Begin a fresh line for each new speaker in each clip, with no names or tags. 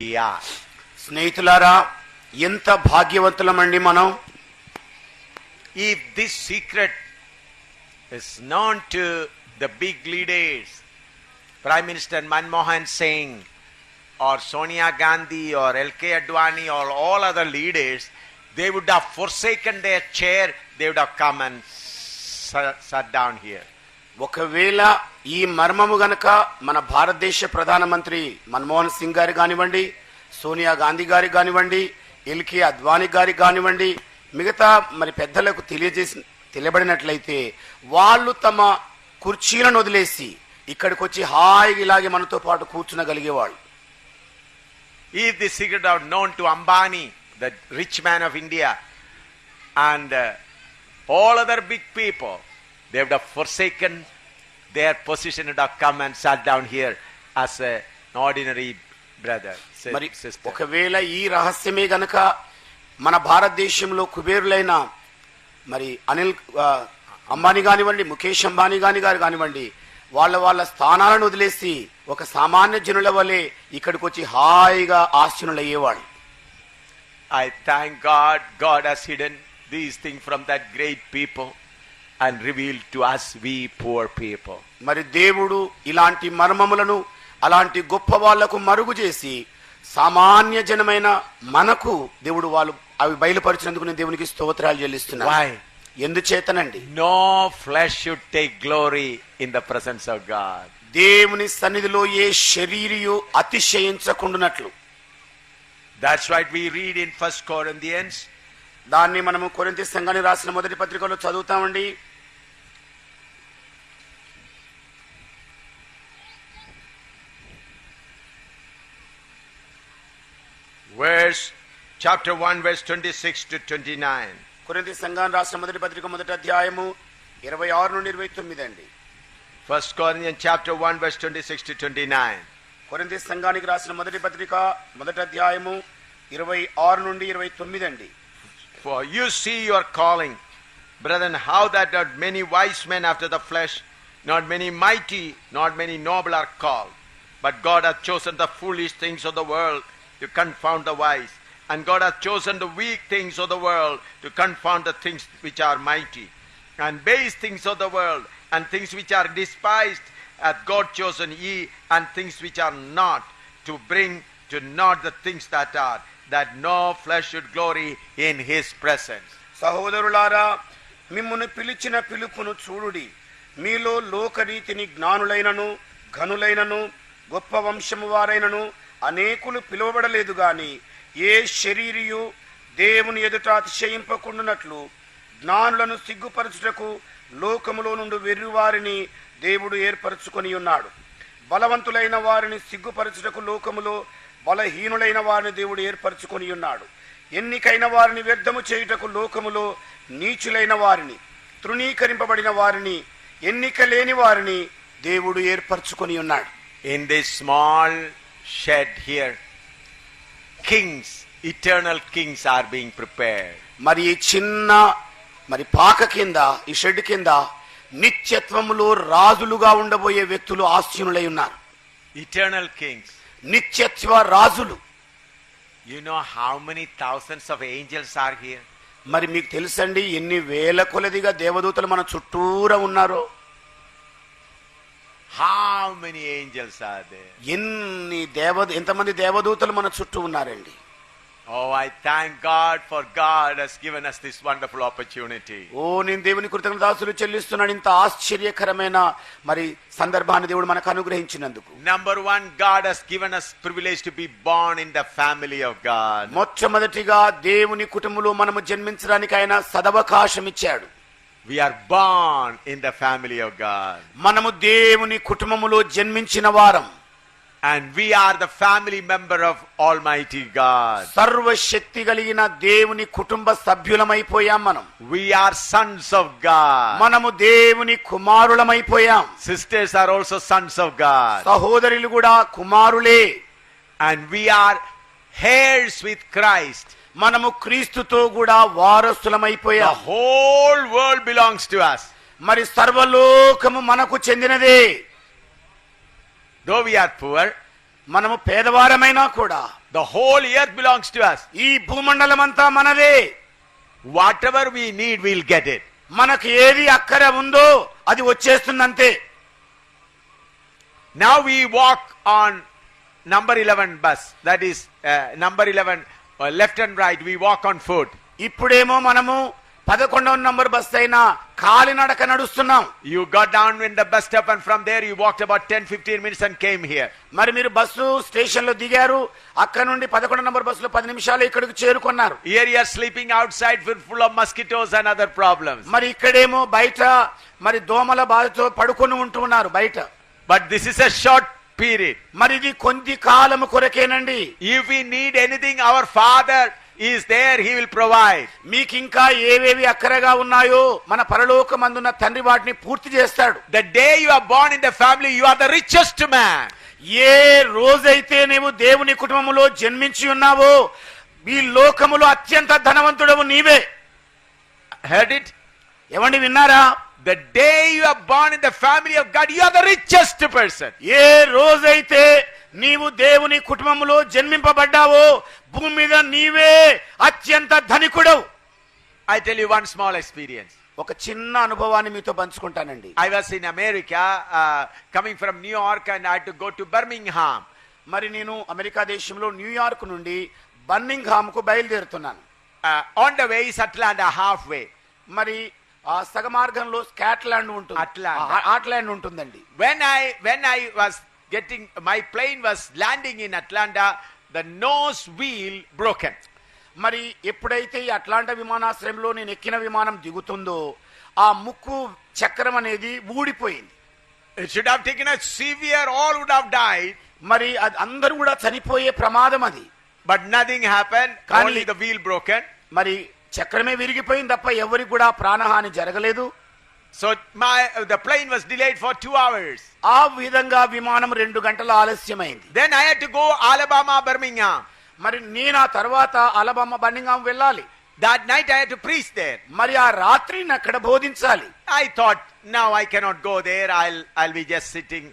Yeah.
స్నేహితులారా ఎంత భాగ్యవంతులమండి మనం
If this secret is known to the big leaders, Prime Minister Manmohan Singh, or Sonia Gandhi, or L.K. Advani, or all other leaders, they would have forsaken their chair, they would have come and sat, sat down here.
ఒకవేళ ఈ మర్మము గనక మన భారతదేశ ప్రధానమంత్రి మన్మోహన్ సింగ్ గారి కానివ్వండి సోనియా గాంధీ గారి కానివ్వండి ఎల్కే అద్వానీ గారి కానివ్వండి మిగతా మరి పెద్దలకు తెలియజేసి తెలియబడినట్లయితే వాళ్ళు తమ కుర్చీలను వదిలేసి ఇక్కడికి వచ్చి హాయిగా ఇలాగే మనతో పాటు కూర్చునగలిగేవాళ్ళు.
ఈ the secret of known to Ambani the rich man of India and all other big people they've they for have forsaken their position and have come and sat down here as a, an ordinary brother,
మరి. ఒకవేళ ఈ రహస్యమే గనక మన భారతదేశంలో కుబేరులైన మరి అనిల్ అంబానీ కానివ్వండి ముఖేష్ అంబానీ గాని గారు కానివ్వండి వాళ్ళ వాళ్ళ స్థానాలను వదిలేసి ఒక సామాన్య జనుల వలె ఇక్కడికి వచ్చి హాయిగా ఆశ్చర్యులు అయ్యేవాడు
I thank God, God has hidden these things from that great and revealed to us, we poor people.
మరి దేవుడు ఇలాంటి మర్మములను అలాంటి గొప్ప వాళ్ళకు మరుగు చేసి సామాన్య జనమైన మనకు దేవుడు వాళ్ళు అవి బయలుపరిచినందుకు నేను దేవునికి స్తోత్రాలు చెల్లిస్తున్నాను
Why?
ఎందుచేతనండి
No flesh should take glory in the presence of God.
దేవుని సన్నిధిలో ఏ శరీరియు అతిశయించకుండునట్లు
That's what we read in First Corinthians
దాన్ని మనము కొరింథీ సంఘానికి రాసిన మొదటి పత్రికలో చదువుతామండి
verse chapter 1 verse 26 to 29
కొరింథీ సంఘాన్ని రాసిన మొదటి పత్రిక మొదటి అధ్యాయము ఇరవై ఆరు నుండి ఇరవై తొమ్మిది అండి
first corinthians chapter 1 verse 26 to 29
కొరింథీ సంఘానికి రాసిన మొదటి పత్రిక మొదటి అధ్యాయము ఇరవై ఆరు నుండి ఇరవై తొమ్మిది అండి
for you see your calling brethren how that not many wise men after the flesh not many mighty not many noble are called but god hath chosen the foolish things of the world to confound the wise and god has chosen the weak things of the world to confound the things which are mighty and base things of the world and things which are despised hath god chosen ye and things which are not to bring to naught the things that are that no flesh should glory in his presence
సహోదరులారా మిమ్మును పిలిచిన పిలుపును చూడుడి మీలో లోకరీతిని జ్ఞానులైనను ఘనులైనను గొప్ప వంశము వారైనను అనేకులు పిలువబడలేదు గాని ఏ శరీరియు దేవుని ఎదుట అతిశయింపకుండునట్లు జ్ఞానులను సిగ్గుపరచుటకు లోకములో నుండి వెర్రివారిని దేవుడు ఏర్పరచుకొని ఉన్నాడు. బలవంతులైన వారిని సిగ్గుపరచుటకు లోకములో బలహీనులైన వారిని దేవుడు ఏర్పరచుకొని ఉన్నాడు. ఎన్నికైన వారిని వ్యర్థము చేయుటకు లోకములో నీచులైన వారిని తృణీకరింపబడిన వారిని ఎన్నిక లేని వారిని దేవుడు ఏర్పరచుకొని ఉన్నాడు.
In the small shed here kings eternal kings are being prepare
మరి చిన్న మరి పాక కింద ఈ షెడ్ కింద నిత్యత్వములో రాజులుగా ఉండబోయే వ్యక్తులు ఆస్తినులై ఉన్నారు.
ఇటర్నల్ కింగ్స్
నిత్యత్వ రాజులు.
You know how many thousands of angels are here
మరి మీకు తెలుసండి ఎన్ని వేల కొలదిగా దేవదూతలు మన చుట్టూరా ఉన్నారో?
How many angels are they
ఎన్ని దేవ ఎంతమంది దేవదూతలు మన చుట్టూ ఉన్నారండి?
ఓ I thank God for God has given us this wonderful opportunity.
ఓ నిన్ దేవుని కృతజ్ఞతలు చెల్లిస్తున్నాడు ఇంత ఆశ్చర్యకరమైన మరి సందర్భాన్ని దేవుడు మనకు అనుగ్రహించినందుకు.
Number 1 God has given us privilege to be born in the family of god.
మొట్టమొదటిగా దేవుని కుటుంబంలో మనం జన్మించడానికి ఆయన సదవకాశం ఇచ్చాడు.
We are born in the family of God.
మనము దేవుని కుటుంబములో జన్మించిన వారం
And we are the family member of Almighty God.
సర్వశక్తి కలిగిన దేవుని కుటుంబ సభ్యులమైపోయాం మనం
We are sons of God.
మనము దేవుని కుమారులమైపోయాం
Sisters are also sons of God.
సహోదరులు కూడా కుమారులే
And we are heirs with Christ.
మనము క్రీస్తుతో కూడా వారసులమైపోయా.
Whole world belongs to us
మరి సర్వలోకము మనకు చెందినదే.
దో వి పువర్
మనము పేదవారమైనా కూడా
the whole year belongs to us
ఈ భూమండలం అంతా మనదే.
Whatever we need will get it
మనకు ఏది అక్కడ ఉందో అది వచ్చేస్తుందంతే.
Now we walk on number eleven bus that is number eleven left and right. We walk on foot.
ఇప్పుడేమో మనము పదకొండవ నంబర్ బస్ అయినా కాలినడక నడుస్తున్నాం
You got down in the bus stop and from there you walked about 10 15 minutes and came here.
మరి మీరు bus స్టేషన్లో దిగారు అక్కడ నుండి పదకొండు నంబర్ బస్సులో పది నిమిషాలు ఇక్కడికి చేరుకున్నారు
Here you are sleeping outside full full of mosquitoes and other problems.
మరి ఇక్కడేమో బయట మరి దోమల బాధతో పడుకొని ఉంటూ ఉన్నారు బయట
But this is a short period.
మరి ఇది కొద్ది కాలము కొరకేనండి
If we need anything, our Father is there, He will provide.
మీకు ఇంకా ఏవేవి అక్కరగా ఉన్నాయో మన పరలోకమందున్న తండ్రి వాటిని పూర్తి చేస్తాడు
The day you are born in the family, you are the richest man.
ఏ రోజైతే నీవు దేవుని కుటుంబములో జన్మించి ఉన్నావో ఈ లోకములో అత్యంత ధనవంతుడవు నీవే
Heard it?
ఏమండి విన్నారా
the day you are born in the family of god you are the richest person.
ye rojaithe నీవు దేవుని కుటుంబంలో జన్మింపబడ్డావో భూమి మీద నీవే అత్యంత ధనికుడు
I tell you one small experience
ఒక చిన్న అనుభవాన్ని మీతో పంచుకుంటానండి.
I was in America coming from New York and I to go to Birmingham
మరి నేను అమెరికా దేశంలో న్యూయార్క్ నుండి బర్మింగ్ హామ్కు బయలుదేరుతున్నాను.
On the way is Atlanta and half way
మరి ఆ సగమార్గంలో స్కాట్లాండ్ ఉంటుంది. ఉంటుందండి.
When I when I was getting my plane was landing in Atlanta the nose wheel broken
మరి ఎప్పుడైతే ఈ అట్లాంటా విమానాశ్రయంలో నేను ఎక్కిన విమానం దిగుతుందో ఆ ముక్కు చక్రం అనేది ఊడిపోయింది.
Should have taken a severe all would have died
మరి అది అందరూ కూడా చనిపోయే ప్రమాదం అది.
But nothing
happen
only the wheel broken
మరి చక్రమే విరిగిపోయింది తప్ప ఎవరికి కూడా ప్రాణహాని జరగలేదు
So my the plane was delayed for two hours.
ఆ విధంగా విమానం రెండు గంటల ఆలస్యమైంది
Then I had to go Alabama, Birmingham.
మరి నేను ఆ తర్వాత అలబమ్మ బన్నింగాం వెళ్ళాలి
That night I had to preach there.
మరి ఆ రాత్రిని అక్కడ బోధించాలి
I thought, now I cannot go there. I'll I'll be just sitting.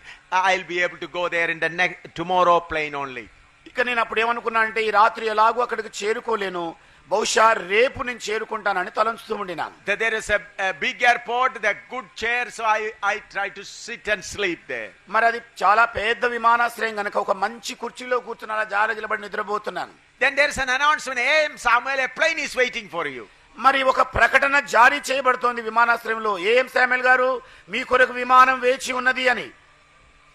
I'll be able to go there in the next tomorrow plane only.
ఇక నేను అప్పుడు ఏమనుకున్నా అంటే ఈ రాత్రి ఎలాగో అక్కడికి చేరుకోలేను బహుశా రేపు నేను చేరుకుంటానని తలంచుతూ ఉండినాను
That there is a, a big airport, the good chair, so I, I try to sit and sleep there.
మరి అది చాలా పెద్ద విమానాశ్రయం గనక ఒక మంచి కుర్చీలో కూర్చుని అలా జారగిలబడి నిద్రపోతున్నాను
Then there is an announcement, hey Samuel, a plane is waiting for you.
మరి ఒక ప్రకటన జారీ చేయబడుతోంది విమానాశ్రయంలో ఏం శామ్యుల్ గారు మీ కొరకు విమానం వేచి ఉన్నది అని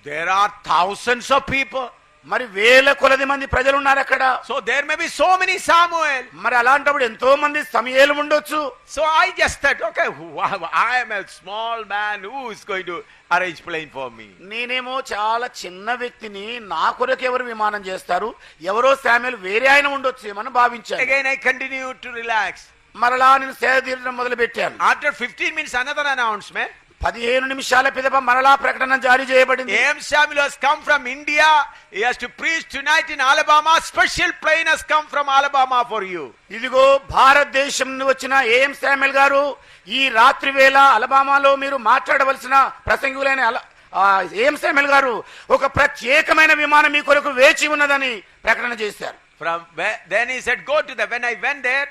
There are thousands of people.
మరి వేల కొలది మంది ప్రజలు ఉన్నారు అక్కడ.
So there may be so many Samuel
మరి అలాంటప్పుడు ఎంతో మంది సమయాలు ఉండొచ్చు.
So I just that okay I'm a small man who is going to arrange plane for me
నేనేమో చాలా చిన్న వ్యక్తిని నా కొరకు ఎవరు విమానం చేస్తారు? ఎవరో సామ్యులు వేరే ఆయన ఉండొచ్చు ఏమని భావించాను.
Again I continue to relax
మరలా నేను సేవ తీర్చడం మొదలు పెట్టాను
after fifteen minutes another announcement
పదిహేను నిమిషాల పిదప మరలా ప్రకటన జారీ చేయబడింది.
ఏం Samuel's come from India yes to preach tonight in Alabama special plane has from Alabama for you
ఇదిగో భారతదేశం నుండి వచ్చిన ఏం శామ్యుల్ గారు ఈ రాత్రి వేళ అలబామాలో మీరు మాట్లాడవలసిన ప్రసంగులైన ఏం శామ్యుల్ గారు ఒక ప్రత్యేకమైన విమానం మీ కొరకు వేచి ఉన్నదని ప్రకటన చేశారు.
From then he said go to the when I went there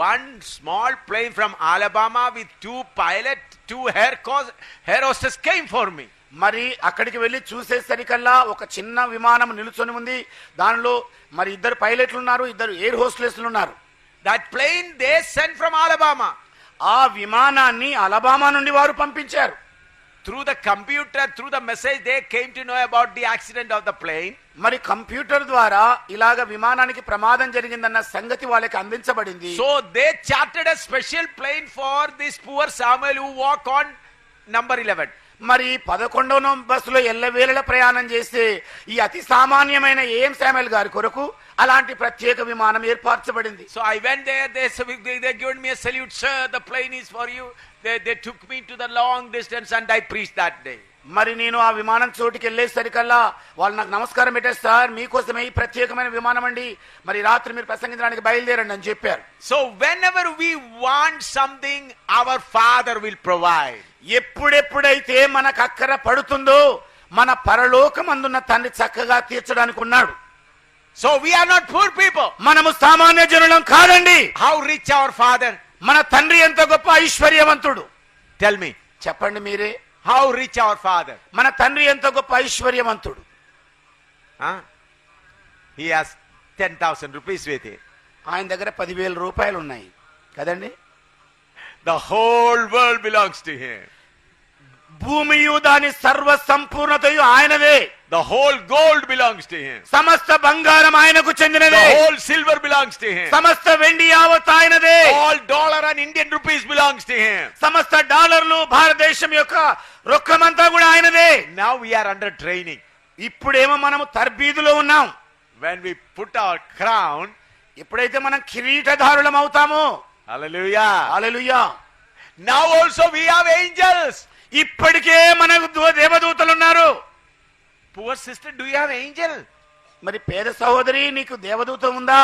one small plane from Alabama with two pilot two air కోస్ air hostess came for me
మరి అక్కడికి వెళ్ళి చూసేసరికల్లా ఒక చిన్న విమానం నిలుచొని ఉంది. దానిలో మరి ఇద్దరు పైలట్లు ఉన్నారు ఇద్దరు ఎయిర్ హోస్టెస్లు ఉన్నారు.
That plane they send from Alabama
ఆ విమానాన్ని అలబామా నుండి వారు పంపించారు.
Through the computer, through the message, they came to know about the accident of the plane.
మరి కంప్యూటర్ ద్వారా ఇలాగ విమానానికి ప్రమాదం జరిగిందన్న సంగతి వాళ్ళకి అందించబడింది
So they chartered a special plane for this poor Samuel who walk on number 11.
మరి పదకొండవ బస్సులో ఎల్లవేళల ప్రయాణం చేస్తే ఈ అతి సామాన్యమైన ఏం శామ్యుల్ గారి కొరకు అలాంటి ప్రత్యేక విమానం ఏర్పరచబడింది
So I went there, they, they, they given me a salute, sir, the plane is for you. They, they took me to the long distance and I preached that day.
మరి నేను ఆ విమానం చోటుకి వెళ్ళేసరికల్లా వాళ్ళు నాకు నమస్కారం పెట్టారు సార్ మీకోసమే ఈ ప్రత్యేకమైన విమానం అండి మరి రాత్రి మీరు ప్రసంగించడానికి బయలుదేరండి అని చెప్పారు
So whenever we want something, our Father will provide.
ఎప్పుడెప్పుడైతే మనకు అక్కర పడుతుందో మన పరలోకమందున్న తండ్రి చక్కగా తీర్చడానికి ఉన్నాడు
So we are not poor people.
మనము సామాన్య జనులం కాదండి
How rich our father?
మన తండ్రి ఎంత గొప్ప ఐశ్వర్యవంతుడు.
మీ
చెప్పండి మీరే.
హౌ రిచ్ అవర్ ఫాదర్
మన తండ్రి ఎంత గొప్ప ఐశ్వర్యవంతుడు.
He has ten thousand rupees వేతే
ఆయన దగ్గర పదివేల రూపాయలు ఉన్నాయి. కదండి?
The whole world belongs to him
భూమియు దాని సర్వ సంపూర్ణత ఆయనవే.
The whole gold belongs to him
సమస్త బంగారం ఆయనకు చెందినదే
whole silver belongs to him
సమస్త వెండి యావత్ ఆయనదే.
Whole dollar and Indian rupees belongs to him
సమస్త డాలర్లు భారతదేశం యొక్క రొక్కమంతా కూడా ఆయనదే.
Now we are under training
ఇప్పుడేమో మనం తర్బీదులో ఉన్నాం.
When we put our crown
ఎప్పుడైతే మనం కిరీటధారులం అవుతామో.
Hallelujah
hallelujah
now also we have angels
ఇప్పటికే మనకు దేవదూతలు ఉన్నారు
sister, do you have angel?
మరి పేద సహోదరి నీకు దేవదూత ఉందా?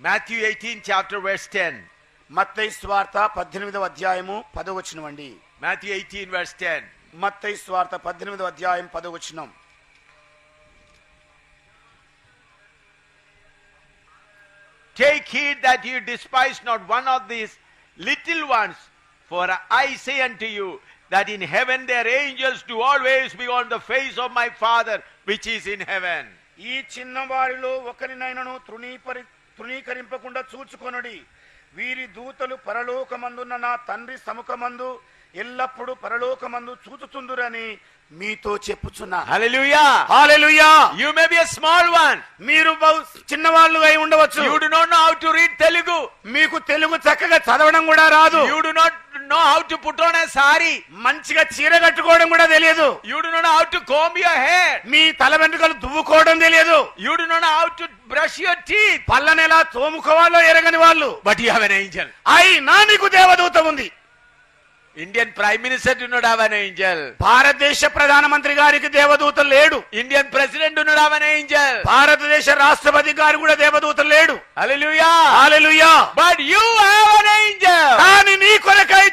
Matthew 18, chapter verse 10.
మత్తయి స్వార్త పద్దెనిమిదవ అధ్యాయము పదవచనం అండి
Matthew 18, verse 10.
మత్తయి స్వార్త పద్దెనిమిదవ అధ్యాయం పదవచనం
Take heed that you despise not one of these little ones, for I say unto you that in heaven their angels do always be on the face of my Father which is in heaven.
ఈ చిన్నవారిలో ఒకరినైనను తృణీపరి తృణీకరింపకుండా చూచుకొనుడి వీరి దూతలు పరలోకమందున్న నా తండ్రి సముఖమందు ఎల్లప్పుడూ పరలోకమందు చూచుతుందరని మీతో చెప్పుచున్నా.
Hallelujah
hallelujah
you may be a small one
మీరు చిన్న అయి ఉండవచ్చు.
You do know how read Telugu
మీకు తెలుగు చక్కగా చదవడం కూడా రాదు.
You do know how to put on a sari
మంచిగా చీర కట్టుకోవడం కూడా తెలియదు.
You do not know how to comb your hair
మీ తల వెంట్రుకలు దువ్వుకోవడం తెలియదు.
You do not know how to brush your teeth
పల్లనేలా తోముకోవాలో ఎరగని వాళ్ళు.
But you have an angel
I నా నీకు దేవదూత ఉంది.
ఇండియన్ ప్రైమ్ మినిస్టర్ ఉన్నాడావా ఏంజల్
భారతదేశ ప్రధాన మంత్రి గారికి దేవదూతలు లేడు.
ఇండియన్ ప్రెసిడెంట్ ఉన్నాడావా ఏంజల్
భారతదేశ రాష్ట్రపతి గారు కూడా దేవదూతలు లేడు.
Hallelujah
hallelujah
but you have angel
కానీ నీ కొరకై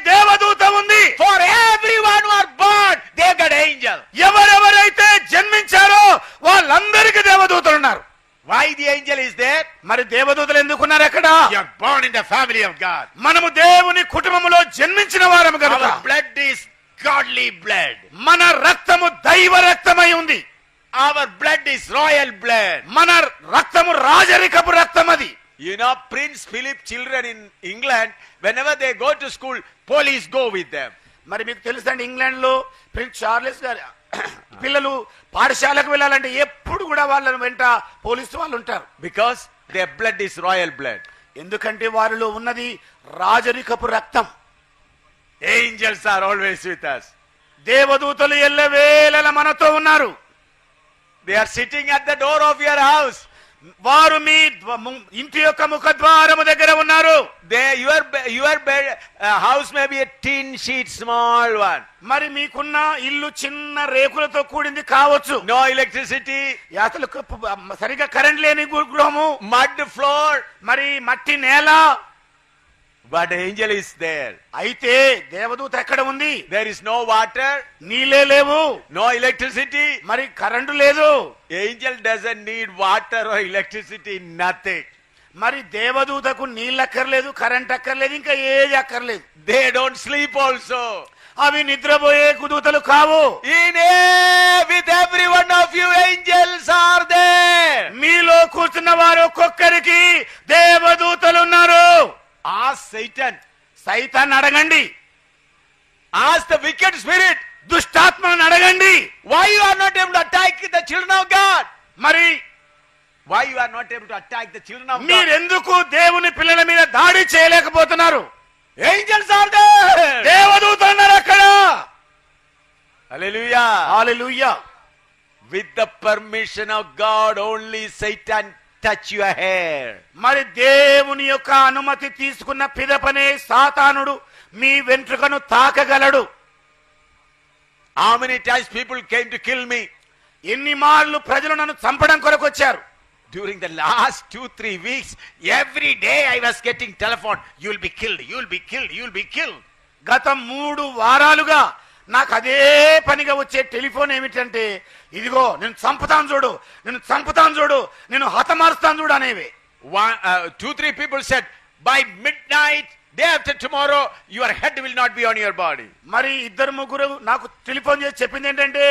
Angel is there?
మరి దేవదూతలు ఎందుకున్నారు
You are born in the family of God.
మనము దేవుని కుటుంబములో జన్మించిన వారము కనుక
Our blood is godly blood.
మన రక్తము దైవ రక్తమై ఉంది
Our blood is royal blood.
మన రక్తము రాజరికపు రక్తం అది
You know, Prince Philip children in England, whenever they go to school, police go with them.
మరి మీకు తెలుసండి ఇంగ్లాండ్లో ప్రిన్స్ చార్లెస్ గారు పిల్లలు పాఠశాలకు వెళ్ళాలంటే ఎప్పుడు కూడా వాళ్ళ వెంట పోలీసు వాళ్ళు ఉంటారు
Because their blood is royal blood.
ఎందుకంటే వారిలో ఉన్నది రాజరికపు రక్తం
Angels are always with us.
దేవదూతలు ఎల్లవేళల మనతో ఉన్నారు
They are sitting at the door of your house.
వారు మీ ము- ఇంటి యొక్క ముఖద్వారము దగ్గర ఉన్నారు.
Your bed, uh, house may be a tin sheet, small one.
మరి మీకున్న ఇల్లు చిన్న రేకులతో కూడింది కావచ్చు.
No electricity,
అసలు సరిగా కరెంట్ లేని గృహము.
Mud floor,
మరి మట్టి నేల.
బట్ ఏంజల్ ఇస్ దేర్
అయితే దేవదూత ఎక్కడ ఉంది?
దేర్ ఇస్ నో వాటర్
నీళ్ళే లేవు.
నో ఎలక్ట్రిసిటీ
మరి కరెంటు లేదు.
Angel doesn't need water electricity nothing
మరి దేవదూతకు నీళ్ళు అక్కర్లేదు కరెంట్ అక్కర్లేదు ఇంకా ఏది అక్కర్లేదు.
దే డోంట్ స్లీప్ ఆల్సో
అవి నిద్రపోయే కుదూతలు కావు.
With every one of you angels are they
మీలో కూర్చున్న వారు ఒక్కొక్కరికి దేవదూతలు ఉన్నారు.
ఆ సైతాన్
సైతన్ అడగండి.
ఆస్ ద వికెట్ స్పిరిట్
దుష్టాత్మను అడగండి.
Why you are not able to attack the children of God
మరి
why you are not able to attack the children of మీరు
ఎందుకు దేవుని పిల్లల మీద దాడి చేయలేకపోతున్నారు?
ఏంజల్స్ ఆర్ దేర్
దేవదూతలు ఉన్నారు అక్కడ.
Hallelujah
hallelujah
with the permission of God only సైతాన్ touch your hair.
మరి దేవుని యొక్క అనుమతి తీసుకున్న పిదపనే సాతానుడు మీ వెంట్రుకను తాకగలడు
How many times people came to kill me?
ఎన్ని మార్లు ప్రజలు నన్ను చంపడం కొరకు వచ్చారు
During the last two, three weeks, every day I was getting telephone. You'll be killed. You'll be killed. You'll be killed.
గత మూడు వారాలుగా నాకు అదే పనిగా వచ్చే టెలిఫోన్ ఏమిటంటే ఇదిగో నేను చంపుతాను చూడు నేను చంపుతాను చూడు నేను హతమారుస్తాను చూడు అనేవి.
Two three people said by midnight day after tomorrow your head will not be on your body
మరి ఇద్దరు ముగ్గురు నాకు టెలిఫోన్ చేసి చెప్పింది ఏంటంటే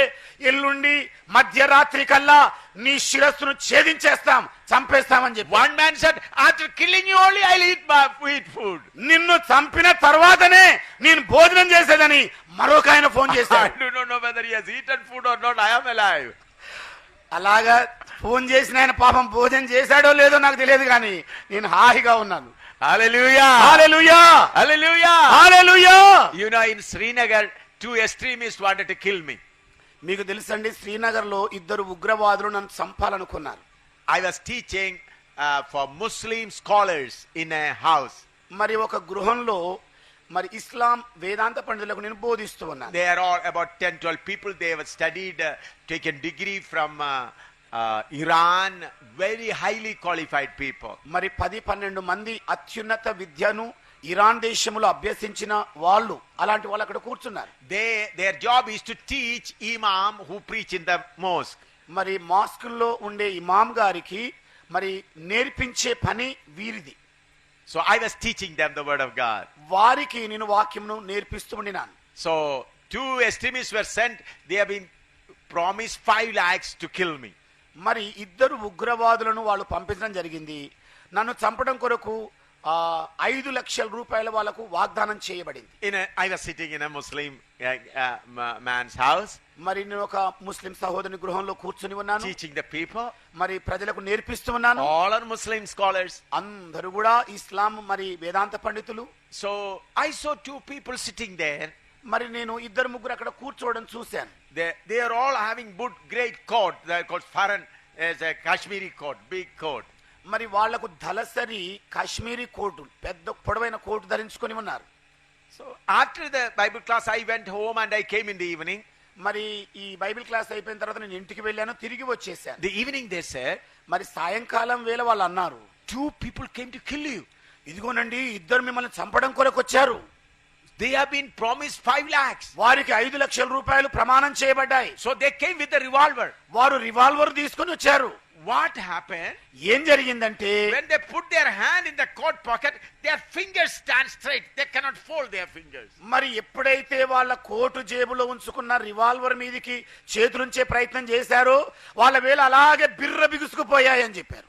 ఎల్లుండి మధ్యరాత్రి కల్లా నీ శిరస్సును ఛేదించేస్తాం చంపేస్తామని చెప్పి.
One man said after killing you only I eat my food
నిన్ను చంపిన తర్వాతనే నేను భోజనం చేసేదని మరొక ఆయన ఫోన్ చేశాడు.
No no whether he has eaten food or not I am alive
అలాగా ఫోన్ చేసిన ఆయన పాపం భోజనం చేశాడో లేదో నాకు తెలియదు కానీ నేను హాయిగా ఉన్నాను.
Srinagar two extremist want to kill me
మీకు తెలుసండి శ్రీనగర్లో ఇద్దరు ఉగ్రవాదులు నన్ను చంపాలనుకున్నారు.
I was teaching for Muslim scholars in a house
మరి ఒక గృహంలో మరి ఇస్లాం వేదాంత పండితులకు నేను బోధిస్తూ ఉన్నాను.
They are all about ten twelve people they have studied taken degree from Iran very highly qualified people
మరి పది పన్నెండు మంది అత్యున్నత విద్యను ఇరాన్ దేశంలో అభ్యసించిన వాళ్ళు అలాంటి వాళ్ళు అక్కడ కూర్చున్నారు.
They their job is to teach imam who preach in the mosque
మరి మాస్క్లో ఉండే ఇమామ్ గారికి మరి నేర్పించే పని వీరిది.
So I was teaching them the word of God
వారికి నేను వాక్యమును నేర్పిస్తూ ఉండినాను.
So two extremists were sent they have been promise 5 lakhs to kill me
మరి ఇద్దరు ఉగ్రవాదులను వాళ్ళు పంపించడం జరిగింది నన్ను చంపడం కొరకు ఐదు లక్షల రూపాయల వాళ్ళకు వాగ్దానం చేయబడింది
in a Muslim uh, uh, ma- man's house,
మరి నేను ఒక ముస్లిం సహోదరుని గృహంలో కూర్చుని ఉన్నాను
teaching the people.
మరి ప్రజలకు నేర్పిస్తూ ఉన్నాను
All are Muslim scholars.
అందరూ కూడా ఇస్లాం మరి వేదాంత పండితులు
So I saw two people sitting there.
మరి నేను ఇద్దరు ముగ్గురు అక్కడ కూర్చోవడం చూశాను
all having good, great coat. They are called Faran as a Kashmiri coat, big coat.
మరి వాళ్ళకు దళసరి కాశ్మీరీ కోటు పెద్ద పొడవైన కోటు ధరించుకొని ఉన్నారు
So after the Bible class, I went home and I came in the evening.
మరి ఈ Bible class అయిపోయిన తర్వాత నేను ఇంటికి వెళ్ళాను తిరిగి వచ్చేసాను
The evening they said,
మరి సాయంకాలం వేళ వాళ్ళు అన్నారు
two people came to kill you.
ఇదిగోనండి ఇద్దరు మిమ్మల్ని చంపడం కొరకు వచ్చారు
They have been promised five lakhs.
వారికి ఐదు లక్షల రూపాయలు ప్రమాణం చేయబడ్డాయి
So they came with a revolver.
వారు రివాల్వర్ తీసుకొని వచ్చారు
What happened?
ఏం జరిగిందంటే
When they put their hand in the coat pocket, their fingers stand straight. They cannot fold their fingers.
మరి ఎప్పుడైతే వాళ్ళ కోటు జేబులో ఉంచుకున్న రివాల్వర్ మీదికి చేతులుంచే ప్రయత్నం చేశారో వాళ్ళ వేలు అలాగే బిర్ర బిగుసుకుపోయాయని చెప్పారు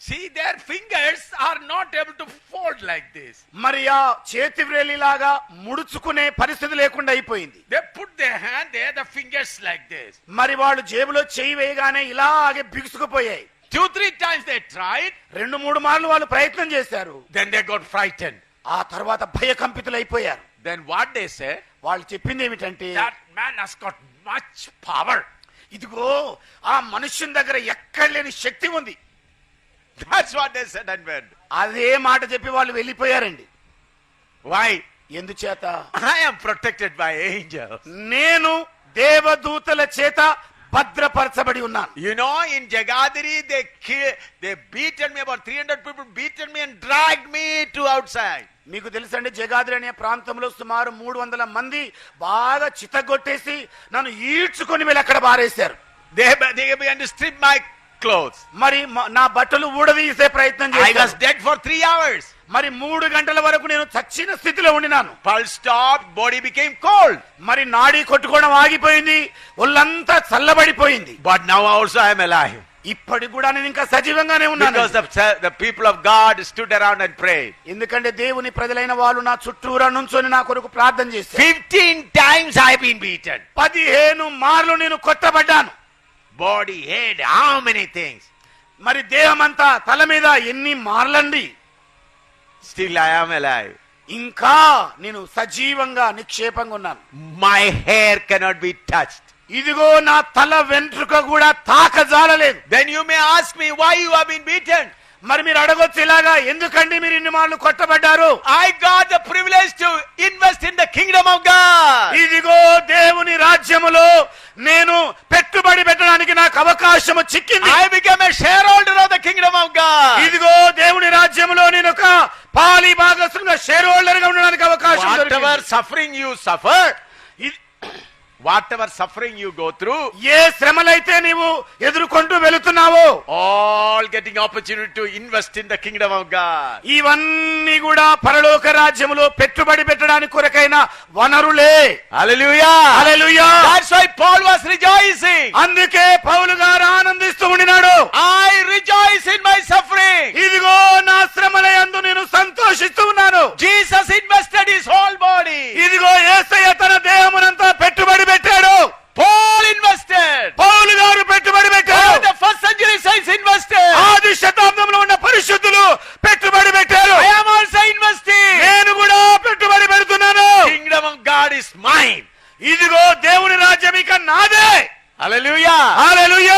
See, their fingers are not able to fold like this.
మరి ఆ చేతి వ్రేలిలాగా ముడుచుకునే పరిస్థితి లేకుండా అయిపోయింది
They put their hand there, the fingers like this.
మరి వాళ్ళు జేబులో చేయి వేయగానే ఇలాగే బిగుసుకుపోయాయి
Two, three times they tried,
రెండు మూడు మార్లు వాళ్ళు ప్రయత్నం చేశారు
then they got frightened.
ఆ తర్వాత భయకంపితులు అయిపోయారు
Then what they said,
వాళ్ళు చెప్పింది ఏమిటంటే
that man has got much power.
ఇదిగో ఆ మనుష్యుని దగ్గర ఎక్కడ లేని శక్తి ఉంది అదే మాట చెప్పి వాళ్ళు వెళ్ళిపోయారండి.
వాయ్
ఎందుచేత?
ప్రొటెక్టెడ్ బై ఏంజల్
నేను దేవదూతల చేత భద్రపరచబడి ఉన్నాను.
You know in Jagadhri they they beat and me about 300 people beat and me and drag me to outside
మీకు తెలుసండి జగాదిరి అనే ప్రాంతంలో సుమారు 300 మంది బాగా చితగొట్టేసి నన్ను ఈడ్చుకొని వెళ్ళి అక్కడ బారేశారు
దేహ దేహ be and strip my clothes.
మరి నా బట్టలు ఊడదీసే ప్రయత్నం
I was
చేశారు
dead for three hours.
మరి మూడు గంటల వరకు నేను చచ్చిన స్థితిలో ఉండినాను
Pulse stopped, body became cold.
మరి నాడీ కొట్టుకోవడం ఆగిపోయింది ఒళ్ళంతా చల్లబడిపోయింది
But now also I am alive.
ఇప్పటికి కూడా నేను ఇంకా సజీవంగానే ఉన్నాను
Because the, the people of God stood around and prayed.
ఎందుకంటే దేవుని ప్రజలైన వాళ్ళు నా చుట్టూరా నుంచొని నా కొరకు ప్రార్థన చేశారు
15 times I have been beaten.
పదిహేను మార్లు నేను కొట్టబడ్డాను
body head how many things
మరి దేహం అంతా తల మీద ఎన్ని మార్లండి?
స్టిల్ ఐ
ఇంకా నేను సజీవంగా నిక్షేపంగా ఉన్నాను.
My hair cannot be touch
ఇదిగో నా తల వెంట్రుక కూడా తాక జాలలేదు
then you may ask me why you have been beaten
మరి మీరు అడగొచ్చు ఇలాగా ఎందుకండి మీరు ఇన్ని మార్లు కొట్టబడ్డారు
I got the privilege to invest in the kingdom of God.
ఇదిగో దేవుని రాజ్యములో నేను పెట్టుబడి పెట్టడానికి నాకు అవకాశము చిక్కింది
I became a shareholder of the kingdom of God.
ఇదిగో దేవుని రాజ్యములో నేను ఒక పాలి భాగస్తులుగా షేర్ హోల్డర్గా ఉండడానికి అవకాశం
Whatever
దొరికింది.
suffering you suffer, whatever suffering you go through
ఏ శ్రమలైతే నీవు ఎదుర్కొంటూ వెళుతున్నావో
all getting opportunity to invest in the kingdom of God
ఇవన్నీ కూడా పరలోక రాజ్యములో పెట్టుబడి పెట్టడానికి కొరకైన వనరులే.
Hallelujah
hallelujah
that's why Paul was rejoicing
అందుకే పౌలు గారు ఆనందిస్తూ ఉండినాడు.
I rejoice in my suffering
ఇదిగో నా శ్రమలయందు నేను సంతోషిస్తూ ఉన్నాను.
Jesus invested his whole body
ఇదిగో యేసయ్య తన దేహమునంతా పెట్టుబడి
పాల్ ఇన్వెస్టెడ్
పౌలు గారు పెట్టుబడి పెట్టారు.
ఫస్ట్ సెంచరీ సైన్స్ ఇన్వెస్టెడ్
ఆది శతాబ్దంలో ఉన్న పరిశుద్ధులు పెట్టుబడి పెట్టారు.
ఐ యామ్ ఆల్సో ఇన్వెస్టింగ్
నేను కూడా పెట్టుబడి పెడుతున్నాను.
Kingdom of God is mine
ఇదిగో దేవుని రాజ్యం ఇక నాదే.
హల్లెలూయా
హల్లెలూయా